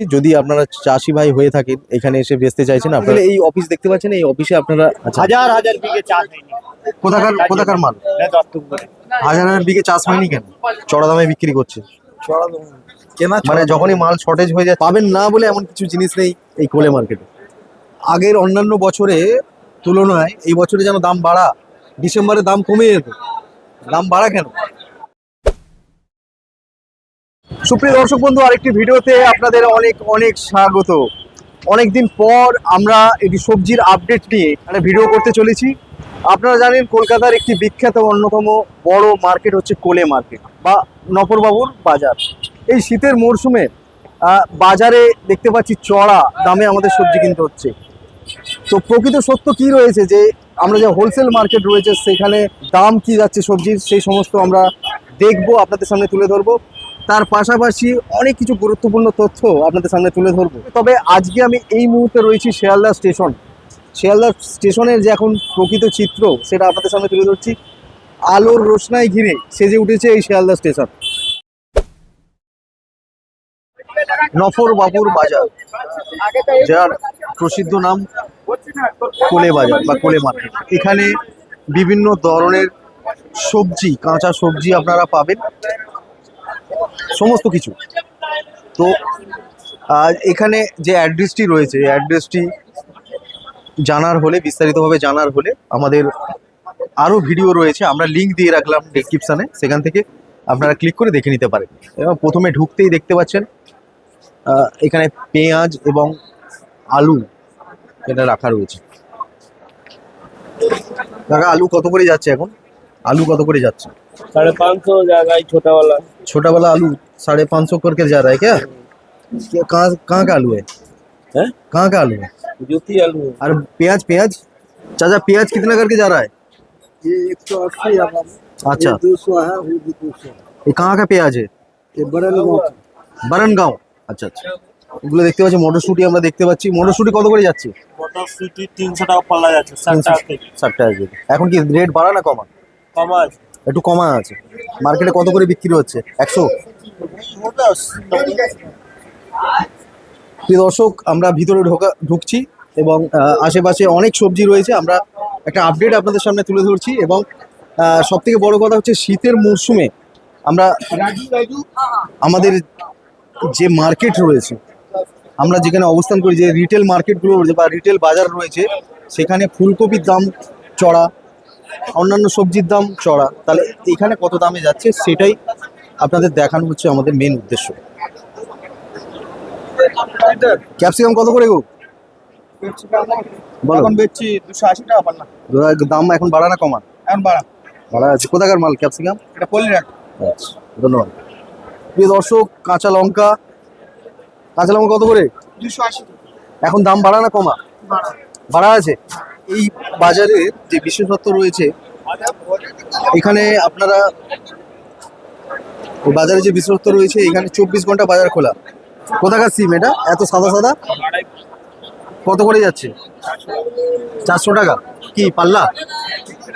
যদি আপনারা চাষি ভাই হয়ে থাকেন এখানে এসে বেচতে চাইছেন আপনারা এই অফিস দেখতে পাচ্ছেন এই অফিসে আপনারা আচ্ছা। হাজার হাজার বিঘে চাষ কোথাকার কোথাকার মাল? হাজার হাজার বিঘে চাষ হয়নি কেন? চড়া দামে বিক্রি করছে। কেনা মানে যখনই মাল শর্টেজ হয়ে যায় পাবেন না বলে এমন কিছু জিনিস নেই এই কোলে মার্কেটে আগের অন্যান্য বছরে তুলনায় এই বছরে যেন দাম বাড়া ডিসেম্বরে দাম কমে যেত। দাম বাড়া কেন? সুপ্রিয় দর্শক বন্ধু, আরেকটি ভিডিওতে আপনাদের অনেক অনেক স্বাগত। অনেকদিন পর আমরা একটি সবজির আপডেট নিয়ে একটা ভিডিও করতে চলেছি। আপনারা জানেন, কলকাতার একটি বিখ্যাত অন্যতম বড় মার্কেট হচ্ছে কোলে মার্কেট বা নপরবাবুর বাজার। এই শীতের মরশুমে বাজারে দেখতে পাচ্ছি চড়া দামে আমাদের সবজি কিনতে হচ্ছে। তো প্রকৃত সত্য কি রয়েছে যে, আমরা যে হোলসেল মার্কেট রয়েছে, সেখানে দাম কি যাচ্ছে সবজির, সেই সমস্ত আমরা দেখব, আপনাদের সামনে তুলে ধরবো। তার পাশাপাশি অনেক কিছু গুরুত্বপূর্ণ তথ্য আপনাদের সামনে তুলে ধরবো। তবে আজকে আমি এই মুহূর্তে রয়েছি শিয়ালদা স্টেশন। শিয়ালদা স্টেশনের যে এখন প্রকৃত চিত্র, সেটা আপনাদের সামনে তুলে ধরছি। আলোর রোশনাই ঘিরে সেজে উঠেছে এই শিয়ালদা স্টেশন। নফর বাবুর বাজার, যার প্রসিদ্ধ নাম কোলে বাজার বা কোলে মার্কেট। এখানে বিভিন্ন ধরনের সবজি, কাঁচা সবজি আপনারা পাবেন। সমস্ত কিছু। তো এখানে যে অ্যাড্রেসটি রয়েছে অ্যাড্রেসটি জানার হলে, বিস্তারিতভাবে জানার হলে আমাদের আরও ভিডিও রয়েছে, আমরা লিঙ্ক দিয়ে রাখলাম ডিসক্রিপশানে সেখান থেকে আপনারা ক্লিক করে দেখে নিতে পারেন। এবং প্রথমে ঢুকতেই দেখতে পাচ্ছেন এখানে পেঁয়াজ এবং আলু এটা রাখা রয়েছে। কাকা, আলু কত করে যাচ্ছে এখন? আলু কত করে যাচ্ছে साढ़े पाँच सौ हो जाएगा ये छोटा वाला छोटा वाला आलू साढ़े पाँच सौ करके जा रहा है क्या क्या- कहाँ कहाँ का आलू है है कहाँ का आलू है ज्योति आलू है और प्याज प्याज चाचा प्याज कितना करके जा रहा है ये एक सौ अस्सी अच्छा दो सौ है वो भी दो सौ ये कहाँ का प्याज है ये बड़न বারান গাঁও আচ্ছা আচ্ছা এগুলো দেখতে পাচ্ছি মটরশুটি আমরা দেখতে পাচ্ছি মটরশুটি কত করে যাচ্ছে মটরশুটি তিনশো টাকা পাল্লা যাচ্ছে ষাট টাকা কেজি ষাট টাকা কেজি এখন কি রেট বাড়া না কমা একটু কমা আছে। মার্কেটে কত করে বিক্রি হচ্ছে? একশো? প্রিয় দর্শক, আমরা ভিতরে ঢোকা, ঢুকছি এবং আশেপাশে অনেক সবজি রয়েছে। আমরা একটা আপডেট আপনাদের সামনে তুলে ধরছি এবং সব থেকে বড় কথা হচ্ছে শীতের মরশুমে আমরা আমাদের যে মার্কেট রয়েছে, আমরা যেখানে অবস্থান করি, যে রিটেল মার্কেটগুলো রয়েছে বা রিটেল বাজার রয়েছে, সেখানে ফুলকপির দাম চড়া অন্যান্য সবজির দাম চড়া। তাহলে এখানে কত দামে যাচ্ছে সেটাই আপনাদের দেখানো হচ্ছে আমাদের মেন উদ্দেশ্য। ক্যাপসিকাম কত করে গো? এখন বেচছি দুশো আশি টাকা পাল্লা। দাম এখন বাড়া না কমা এখন বাড়া। আছে। কোথাকার মাল ক্যাপসিকাম? এটা আচ্ছা ধন্যবাদ। প্রিয় দর্শক কাঁচা লঙ্কা। কাঁচা লঙ্কা কত করে? দুশো আশি। এখন দাম বাড়া না কমা? বাড়া আছে? এই বাজারে যে বিশেষত্ব রয়েছে এখানে আপনারা বাজারে যে বিশেষত্ব রয়েছে এখানে চব্বিশ ঘণ্টা বাজার খোলা। কোথাকার সিম এটা? এত সাদা সাদা? কত করে যাচ্ছে? চারশো টাকা। কি পাল্লা?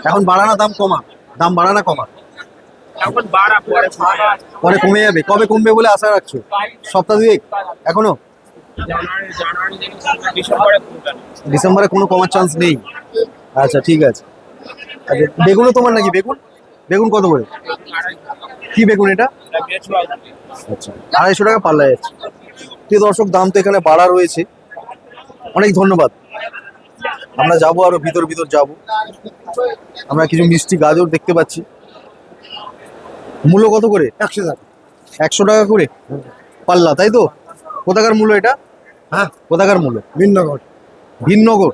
এখন বাড়ানা দাম কমা? দাম বাড়ানা কমা? পরে কমে যাবে। কবে কমবে বলে আশা রাখছো? সপ্তাহ দুয়েক? এখনও? ডিসেম্বরে ডিসেম্বরে কোনো কমার চান্স নেই? আচ্ছা ঠিক আছে। আচ্ছা বেগুনও তোমার নাকি বেগুন? বেগুন কত করে? কি বেগুন এটা? আচ্ছা আড়াইশো টাকা পাল্লা যাচ্ছে। প্রিয় দর্শক দাম তো এখানে বাড়া রয়েছে। অনেক ধন্যবাদ। আমরা যাব আরও ভিতর ভিতর যাব। আমরা কিছু মিষ্টি গাজর দেখতে পাচ্ছি। মূল্য কত করে? একশো টাকা। একশো টাকা করে? পাল্লা তাই তো? কোথাকার মূল্য এটা? হ্যাঁ। কোথাকার মূল্য? ভিন্নগর। ভিননগর।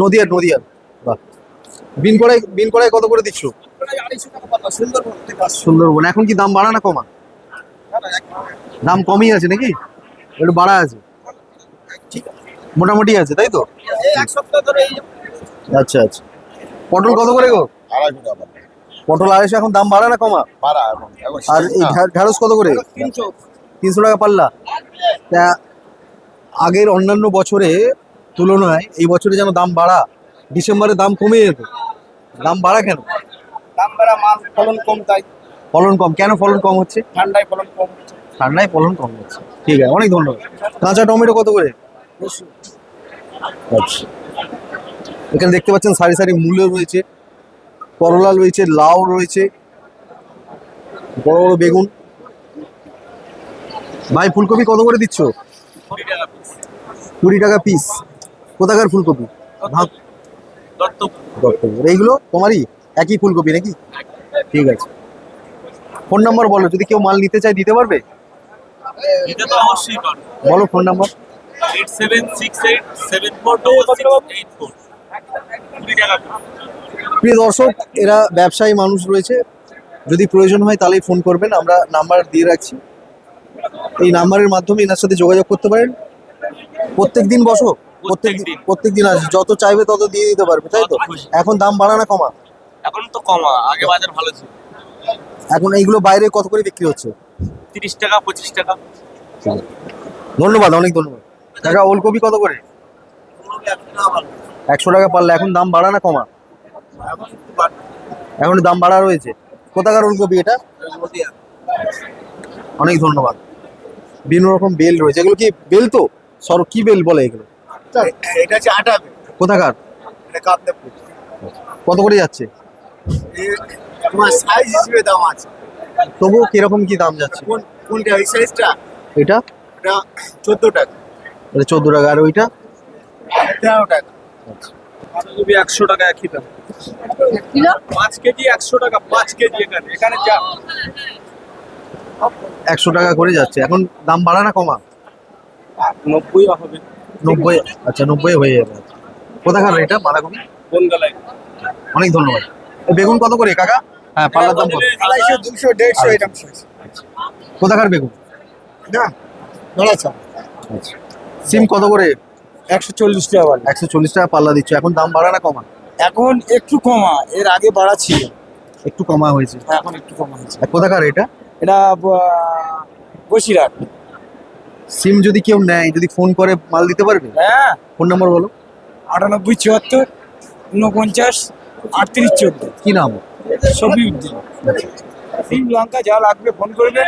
নদিয়ার নদিয়ার বাহ। বিন কড়াই বিন কড়াই কত করে দিচ্ছ? সুন্দরবন। এখন কি দাম বাড়া না কমা? দাম কমই আছে নাকি? একটু বাড়া আছে। মোটামুটি আছে তাই তো? আচ্ছা আচ্ছা। পটল কত করে গো? পটল আড়াইশো এখন দাম বাড়া না কমা? বাড়া এখন। এখন আর এই ঢ্যাঁড়স কত করে? তিনশো। তিনশো টাকা পাল্লা। তা আগের অন্যান্য বছরে তুলনায় এই বছরে যেন দাম বাড়া ডিসেম্বরে দাম কমে যেত। দাম বাড়া কেন? দাম বাড়া মাল ফলন কম তাই। ফলন কম। কেন ফলন কম হচ্ছে? ঠান্ডায় ফলন কম হচ্ছে। ঠান্ডায় ফলন কম যাচ্ছে ঠিক আছে অনেক ধন্যবাদ। কাঁচা টমেটো কত করে? আচ্ছা। এখানে দেখতে পাচ্ছেন সারি সারি মূলো রয়েছে। করলা রয়েছে লাউ রয়েছে বড় বড় বেগুন। ভাই ফুলকপি কত করে দিচ্ছ? কুড়ি টাকা পিস কোথাকার ফুলকপি? এইগুলো তোমারই? একই ফুলকপি নাকি? ঠিক আছে। ফোন নাম্বার বলো যদি কেউ মাল নিতে চায় দিতে পারবে? বলো ফোন নাম্বার। প্রিয় দর্শক এরা ব্যবসায়ী মানুষ রয়েছে। যদি প্রয়োজন হয় তাহলেই ফোন করবেন। আমরা নাম্বার দিয়ে রাখছি। এই নাম্বারের মাধ্যমে এনার সাথে যোগাযোগ করতে পারেন। প্রত্যেক দিন বসো। প্রত্যেক। প্রত্যেক দিন আসে যত চাইবে তত দিয়ে দিতে পারবে তাই তো? এখন দাম বাড়া না কমা? এখন তো কমা। আগে বাজার ভালো ছিল। এখন এইগুলো বাইরে কত করে বিক্রি হচ্ছে? তিরিশ টাকা পঁচিশ টাকা। ধন্যবাদ অনেক ধন্যবাদ। টাকা ওলকপি কত করে? একশো টাকা পারলে। এখন দাম বাড়া না কমা? এখন দাম বাড়া রয়েছে। কোথাকার ওলকপি এটা? অনেক ধন্যবাদ। বিভিন্ন রকম বেল রয়েছে। এগুলো কি বেল তো? সর কি বেল বলে এগুলো? এটা হচ্ছে আটা কোথাকার? কত করে যাচ্ছে? তোমার সাইজ হিসেবে দাম আছে। তবুও কীরকম কি দাম যাচ্ছে? কোন কোনটা এই সাইজটা এটা? এটা চোদ্দ টাকা। এটা চোদ্দ টাকা। আর ওইটা? তেরো টাকা। বাঁধাকপি একশো টাকা একই দাম পাঁচ কেজি একশো টাকা পাঁচ কেজি এখানে। এখানে যা একশো টাকা করে যাচ্ছে। এখন দাম বাড়া না কমা? নব্বই হবে। নব্বই আচ্ছা নব্বই হয়ে যাবে। কোথাকার এটা? বাঁধাকপি? অনেক ধন্যবাদ। এই বেগুন কত করে কাকা? হ্যাঁ পাল্লার দাম কত? আড়াইশো দুশো দেড়শো এরকম কোথাকার বেগুন? না নড়াচা আচ্ছা। সিম কত করে? একশো চল্লিশ টাকা একশো চল্লিশ টাকা পাল্লা দিচ্ছ। এখন দাম বাড়া না কমা? এখন একটু কমা এর আগে বাড়া ছিল। একটু কমা হয়েছে। এখন একটু কমা হয়েছে। কোথাকার এটা? এটা বসিরহাট। সিম যদি কেউ নেয় যদি ফোন করে মাল দিতে পারবে? হ্যাঁ। ফোন নাম্বার বলো। আটানব্বই চুয়াত্তর উনপঞ্চাশ আটত্রিশ চোদ্দ। কি নাম? শফি উদ্দিন সিম লঙ্কা যা লাগবে ফোন করবেন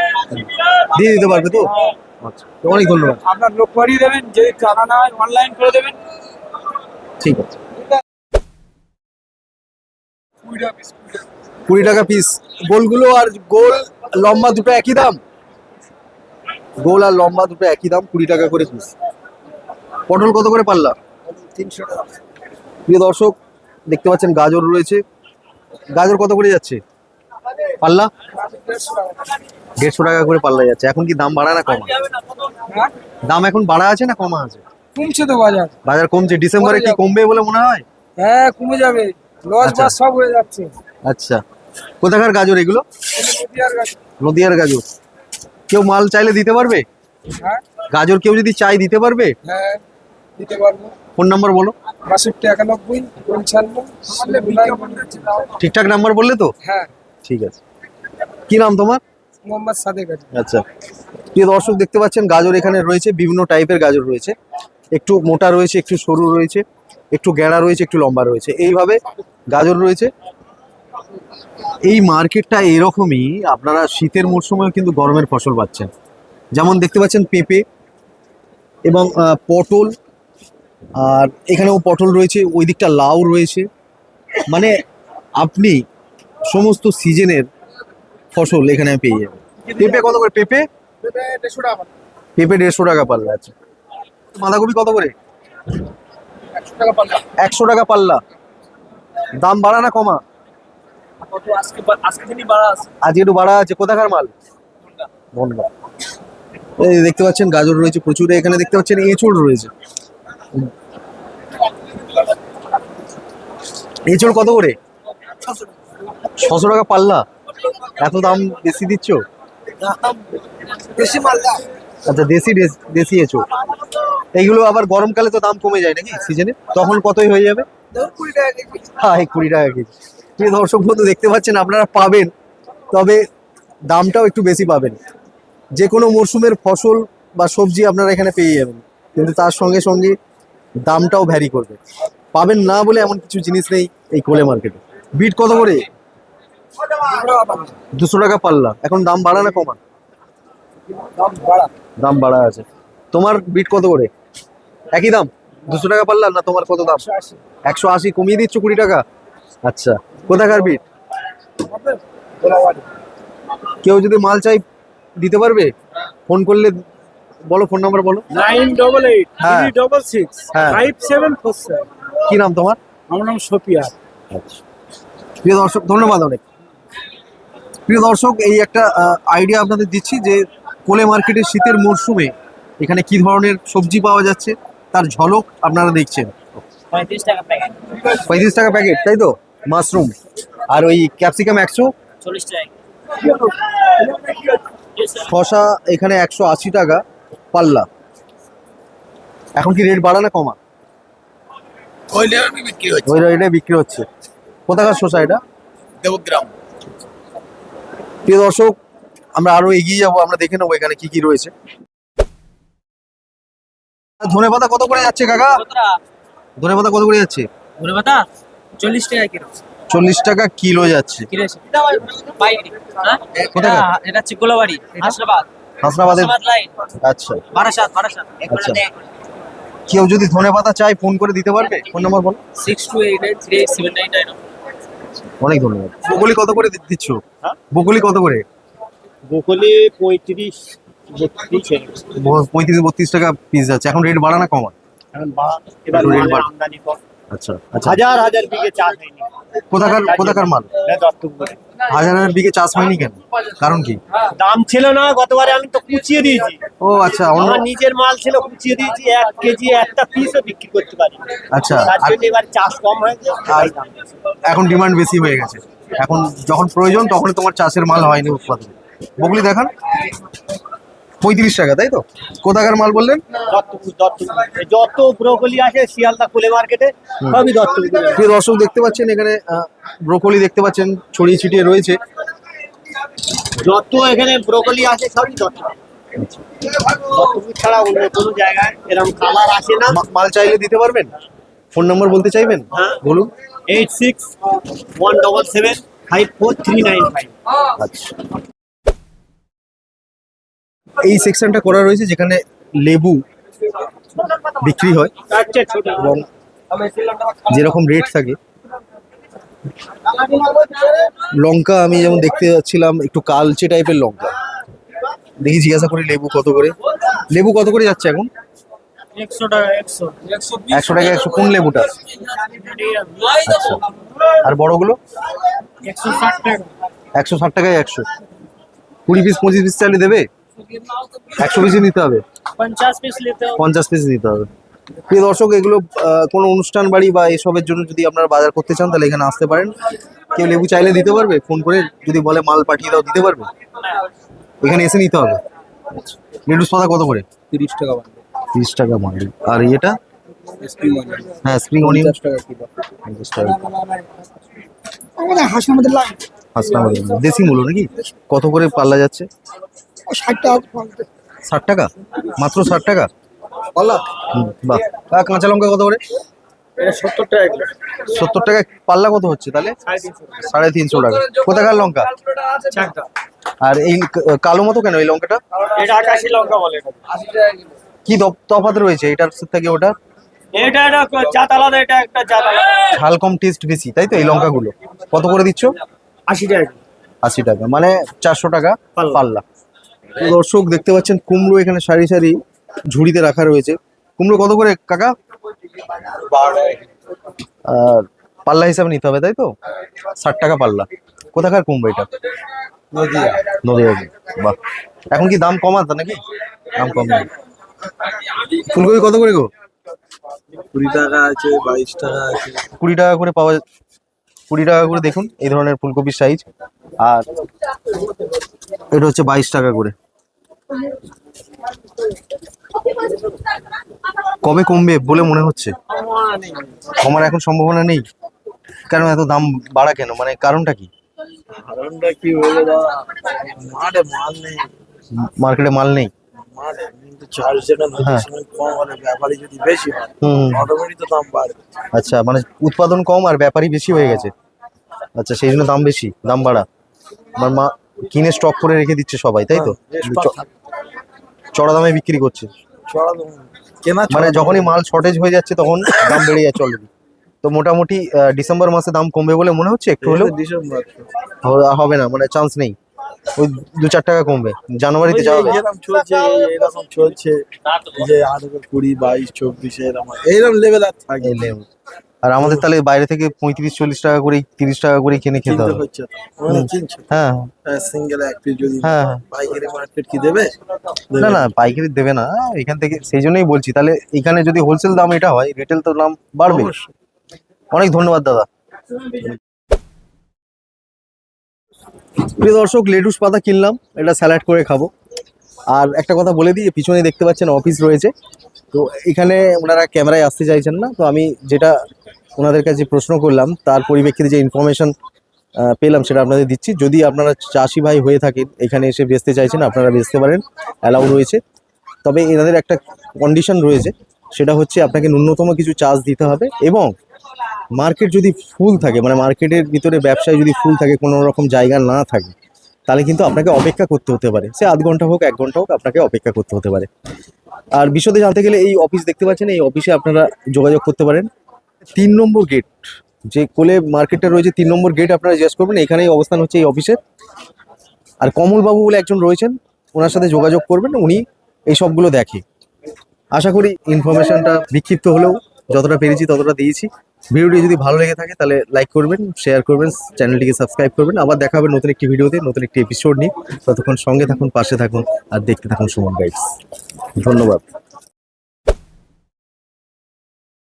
দিয়ে দিতে পারবে তো? আচ্ছা অনেক ধন্যবাদ। আপনার লোক পাঠিয়ে দেবেন যদি টাকা না হয় অনলাইন করে দেবেন। ঠিক আছে। কুড়ি টাকা পিস গোলগুলো আর গোল লম্বা দুটো একই দাম। গোল আর লম্বা দুটো একই দাম কুড়ি টাকা করে পিস পটল কত করে পাল্লা তিনশো টাকা। প্রিয় দর্শক দেখতে পাচ্ছেন গাজর রয়েছে। গাজর কত করে যাচ্ছে? পাল্লা দেড়শো টাকা করে পাল্লা যাচ্ছে। এখন কি দাম বাড়া না কমা? দাম এখন বাড়া আছে না কমা আছে? কমছে তো বাজার। বাজার কমছে। ডিসেম্বরে কি কমবে বলে মনে হয়? হ্যাঁ কমে যাবে। লস আচ্ছা। বাস সব হয়ে যাচ্ছে। আচ্ছা। কোথাকার গাজর এগুলো? নদীয়ার গাজর। কেউ মাল চাইলে দিতে পারবে? হ্যাঁ। গাজর কেউ যদি চাই দিতে পারবে? হ্যাঁ দিতে পারব। ফোন নাম্বার বলো। বাষট্টি একানব্বই পঞ্চান্ন ঠিকঠাক নাম্বার বললে তো? হ্যাঁ। ঠিক আছে। কি নাম তোমার? মোহাম্মদ সাদেক আচ্ছা। প্রিয় দর্শক দেখতে পাচ্ছেন গাজর এখানে রয়েছে বিভিন্ন টাইপের গাজর রয়েছে। একটু মোটা রয়েছে একটু সরু রয়েছে একটু গেঁড়া রয়েছে একটু লম্বা রয়েছে। এইভাবে গাজর রয়েছে। এই মার্কেটটা এরকমই, আপনারা শীতের মরশুমেও কিন্তু গরমের ফসল পাচ্ছেন। যেমন দেখতে পাচ্ছেন পেঁপে এবং পটল, আর এখানেও পটল রয়েছে ওই দিকটা লাউ রয়েছে। মানে আপনি সমস্ত সিজনের ফসল এখানে পেয়ে যাবেন। পেঁপে কত করে? পেঁপে? পেঁপে দেড়শো টাকা পাল্লা আছে। বাঁধাকপি কত করে? একশো টাকা পাল্লা। দাম বাড়া না কমা? কত আজকে আজকে দিনই বাড়া আছে। আজকে একটু বাড়া আছে। কোথাকার মাল? বনগা এই দেখতে পাচ্ছেন গাজর রয়েছে প্রচুর। এখানে দেখতে পাচ্ছেন এঁচড় রয়েছে। এঁচড় কত করে? ছশো টাকা পাল্লা। এত দাম বেশি দিচ্ছ? বেশি আচ্ছা দেশি দেশ- এঁচড়। এইগুলো আবার গরমকালে তো দাম কমে যায় নাকি? সিজনে? তখন কতই হয়ে যাবে? টাকা হ্যাঁ কুড়ি টাকা কেজি। প্রিয় দর্শক বন্ধু, দেখতে পাচ্ছেন আপনারা পাবেন, তবে দামটাও একটু বেশি পাবেন। যে কোনো মরশুমের ফসল বা সবজি আপনারা এখানে পেয়ে যাবেন, কিন্তু তার সঙ্গে সঙ্গে দামটাও ভ্যারি করবে। পাবেন না বলে এমন কিছু জিনিস নেই এই কোলে মার্কেটে। বিট কত করে? দুশো টাকা পাল্লা। এখন দাম বাড়া না কমা দাম বাড়া আছে। তোমার বিট কত করে? একই দাম? দুশো টাকা পারলাম না তোমার কত দাম? একশো আশি কমিয়ে দিচ্ছ কুড়ি টাকা? আচ্ছা। কোথাকার বিট কেউ যদি মাল চাই দিতে পারবে? ফোন করলে বলো ফোন নাম্বার বলো। নাইন ডবল এইট হ্যাঁ। থ্রি ডবল সিক্স হ্যাঁ। Five seven four seven. কি নাম তোমার? আমার নাম সফিয়া। প্রিয় দর্শক ধন্যবাদ অনেক। প্রিয় দর্শক এই একটা আইডিয়া আপনাদের দিচ্ছি যে কোলে মার্কেটের শীতের মরশুমে এখানে কি ধরনের সবজি পাওয়া যাচ্ছে তার ঝলক আপনারা দেখছেন। পঁয়ত্রিশ টাকা প্যাকেট পঁয়ত্রিশ টাকা প্যাকেট তাই তো? মাশরুম আর ওই ক্যাপসিকাম একশো? চল্লিশ টাকা। শশা এখানে একশো আশি টাকা পাল্লা। এখন কি রেট বাড়া না কমা? ওই বিক্রি হচ্ছে রেটে বিক্রি হচ্ছে। কোথাকার শশা এটা? দেবগ্রাম। প্রিয় দর্শক আমরা আরও এগিয়ে যাব আমরা দেখে নেব এখানে কি কি রয়েছে। ধনে পাতা কত করে যাচ্ছে কাকা? ধনে পাতা কত করে যাচ্ছে? ধনে পাতা চল্লিশ টাকা কিলো। চল্লিশ টাকা কিলো যাচ্ছে। হ্যাঁ? এটা- এটা হচ্ছে গোলাবাড়ি হাসনাবাদ। হাসনাবাদের লাইন আচ্ছা। বারাসাত বারাসাত। এক আচ্ছা। ঘণ্টা কেউ যদি ধনে পাতা চায় ফোন করে দিতে পারবে? ফোন নাম্বার বলো। Six two eight eight three seven nine nine অনেক ধন্যবাদ। বকুলি কত করে দিচ্ছ? বকুলি কত করে? বকলি পঁয়ত্রিশ বত্রিশ। পঁয়ত্রিশ বত্রিশ টাকা পিস যাচ্ছে। এখন রেট বাড়া না কমা আমদানি আচ্ছা আচ্ছা। হাজার হাজার বিঘে চাষ হয়নি। কোথাকার কোথাকার মাল? হাজার হাজার বিঘে চাষ হয়নি কেন? কারণ কি? দাম ছিল না গতবারে আমি তো কুচিয়ে দিয়েছি। ও আচ্ছা আমার নিজের মাল ছিল কুচিয়ে দিয়েছি এক কেজি একটা পিসও বিক্রি করতে পারি আচ্ছা এবার চাষ কম হয়েছে এখন ডিমান্ড বেশি হয়ে গেছে। এখন যখন প্রয়োজন তখন তোমার চাষের মাল হয়নি উৎপাদন। বগলি দেখান। পঁয়ত্রিশ টাকা তাই তো? কোথাকার মাল বললেন? যত ব্রোকলি আসে শিয়ালদা কোলে মার্কেটে সবই দত্তপুর। দর্শক দেখতে পাচ্ছেন এখানে ব্রোকলি দেখতে পাচ্ছেন ছড়িয়ে ছিটিয়ে রয়েছে। যত এখানে ব্রোকলি আসে সবই দত্তপুর। ছাড়া অন্য কোনো জায়গায় এরকম কালার আসে না। মাল চাইলে দিতে পারবেন? ফোন নাম্বার বলতে চাইবেন? হ্যাঁ। বলুন। Eight six one double seven five four three nine five. আচ্ছা। এই সেকশনটা করা রয়েছে যেখানে লেবু বিক্রি হয় এবং যেরকম রেট থাকে। লঙ্কা আমি যেমন দেখতে যাচ্ছিলাম একটু কালচে টাইপের লঙ্কা। দেখি জিজ্ঞাসা করি লেবু কত করে। লেবু কত করে যাচ্ছে এখন? একশো টাকা একশো। কোন লেবুটা? আচ্ছা। আর বড়গুলো? একশো ষাট টাকা। একশো ষাট টাকায় একশো। কুড়ি পিস পঁচিশ পিস চাইলে দেবে? একশো পিসই নিতে হবে? পঞ্চাশ পিস নিতে হবে। পঞ্চাশ পিস নিতে হবে। প্রিয় দর্শক এগুলো কোনো অনুষ্ঠান বাড়ি বা এসবের জন্য যদি আপনারা বাজার করতে চান তাহলে এখানে আসতে পারেন। কেউ লেবু চাইলে দিতে পারবে ফোন করে যদি বলে মাল পাঠিয়ে দাও দিতে পারবে। এখানে এসে নিতে হবে। লেটুস পাতা কত করে? তিরিশ টাকা তিরিশ টাকা মান্ডি আর এটা হ্যাঁ স্প্রিং অনিয়ন টাকা পঞ্চাশ টাকা আমাদের হাসি আমাদের লাগে হাসনাবাদের দেশি মূল্য নাকি? কত করে পাল্লা যাচ্ছে? ষাট টাকা ষাট টাকা? মাত্র ষাট টাকা? পাল্লা? হুম, বাহ। আর কাঁচা লঙ্কা কত করে? এটা সত্তর টাকা সত্তর টাকা পাল্লা কত হচ্ছে তাহলে? সাড়ে তিনশো টাকা। কোথাকার লঙ্কা? আর এই কালো মতো কেন এই লঙ্কাটা? লঙ্কা বলে। কি তফ- তফাৎ রয়েছে? এটার থেকে ওটা? এটা একটা জাত আলাদা এটা একটা জাত ঝাল কম টেস্ট বেশি তাই তো এই লঙ্কাগুলো? কত করে দিচ্ছ? আশি টাকা। আশি টাকা। মানে চারশো টাকা পাল্লা। দর্শক দেখতে পাচ্ছেন কুমড়ো এখানে সারি সারি ঝুড়িতে রাখা রয়েছে। কুমড়ো কত করে কাকা? আর পাল্লা হিসাবে নিতে হবে তাই তো? ষাট টাকা পাল্লা। কোথাকার কুমড়ো এটা? নদিয়া। বাহ। এখন কি দাম কমাত নাকি? দাম কম নেই। ফুলকপি কত করে গো? কুড়ি টাকা আছে বাইশ টাকা আছে। কুড়ি টাকা করে পাওয়া কুড়ি টাকা করে দেখুন এই ধরনের ফুলকপির সাইজ আর এটা হচ্ছে বাইশ টাকা করে। কবে কমবে বলে মনে হচ্ছে? কমার এখন সম্ভাবনা নেই। কেন এত দাম বাড়া কেন? মানে কারণটা কি? কারণটা কি মার্কেটে মাল নেই। হ্যাঁ। আচ্ছা মানে উৎপাদন কম আর ব্যাপারই বেশি হয়ে গেছে। আচ্ছা সেই জন্য দাম বেশি দাম বাড়া। আমার মা কিনে স্টক করে রেখে দিচ্ছে সবাই তাই তো? যে stock চ- থাকে, চড়া দামে বিক্রি করছে। মানে যখনই মাল শর্টেজ হয়ে যাচ্ছে তখন দাম বেড়ে যাচ্ছে অলরেডি তো মোটামুটি ডিসেম্বর মাসে দাম কমবে বলে মনে হচ্ছে একটু হলেও? হবে না মানে চান্স নেই। ওই দু চার টাকা কমবে জানুয়ারিতে ওই যাবে যেরকম চলছে এইরকম চলছে যে আঠারো কুড়ি বাইশ চব্বিশ এরকম এইরকম লেভেল আর থাকে। আর আমাদের তাহলে বাইরে থেকে পঁয়ত্রিশ চল্লিশ টাকা করে তিরিশ টাকা করে কিনে খেতে হবে। মানে হ্যাঁ। সিঙ্গেল এক পিস যদি হ্যাঁ। হ্যাঁ। পাইকারি মার্কেট কি দেবে? না না পাইকারি দেবে না। এখান থেকে সেই জন্যই বলছি তাহলে এখানে যদি হোলসেল দাম এটা হয় রিটেল তো দাম বাড়বে। অনেক ধন্যবাদ দাদা। প্রিয় দর্শক লেটুস পাতা কিনলাম এটা স্যালাড করে খাব। আর একটা কথা বলে দিই পিছনে দেখতে পাচ্ছেন অফিস রয়েছে। তো এখানে ওনারা ক্যামেরায় আসতে চাইছেন না, তো আমি যেটা ওনাদের কাছে প্রশ্ন করলাম, তার পরিপ্রেক্ষিতে যে ইনফরমেশন পেলাম সেটা আপনাদের দিচ্ছি। যদি আপনারা চাষি ভাই হয়ে থাকেন, এখানে এসে বেচতে চাইছেন, আপনারা বেচতে পারেন অ্যালাউ রয়েছে। তবে এনাদের একটা কন্ডিশন রয়েছে, সেটা হচ্ছে আপনাকে ন্যূনতম কিছু চার্জ দিতে হবে এবং মার্কেট যদি ফুল থাকে মানে মার্কেটের ভিতরে ব্যবসায় যদি ফুল থাকে, কোনো রকম জায়গা না থাকে তাহলে কিন্তু আপনাকে অপেক্ষা করতে হতে পারে। সে আধ ঘণ্টা হোক, এক ঘণ্টা হোক, আপনাকে অপেক্ষা করতে হতে পারে। আর বিশদে জানতে গেলে এই অফিস দেখতে পাচ্ছেন, এই অফিসে আপনারা যোগাযোগ করতে পারেন। তিন নম্বর গেট যে কোলে মার্কেটটা রয়েছে, তিন নম্বর গেট আপনারা জিজ্ঞেস করবেন, এখানেই অবস্থান হচ্ছে এই অফিসের আর কমলবাবু বলে একজন রয়েছেন, ওনার সাথে যোগাযোগ করবেন, উনি এই সবগুলো দেখে। আশা করি ইনফরমেশনটা বিক্ষিপ্ত হলেও, যতটা পেরেছি ততটা দিয়েছি। ভিডিওটি যদি ভালো লেগে থাকে, তাহলে লাইক করবেন শেয়ার করবেন চ্যানেলটিকে সাবস্ক্রাইব করবেন। আবার দেখা হবে নতুন একটি ভিডিওতে, নতুন একটি এপিসোড নিয়ে। ততক্ষণ সঙ্গে থাকুন, পাশে থাকুন, আর দেখতে থাকুন সুমন গাইডস ধন্যবাদ।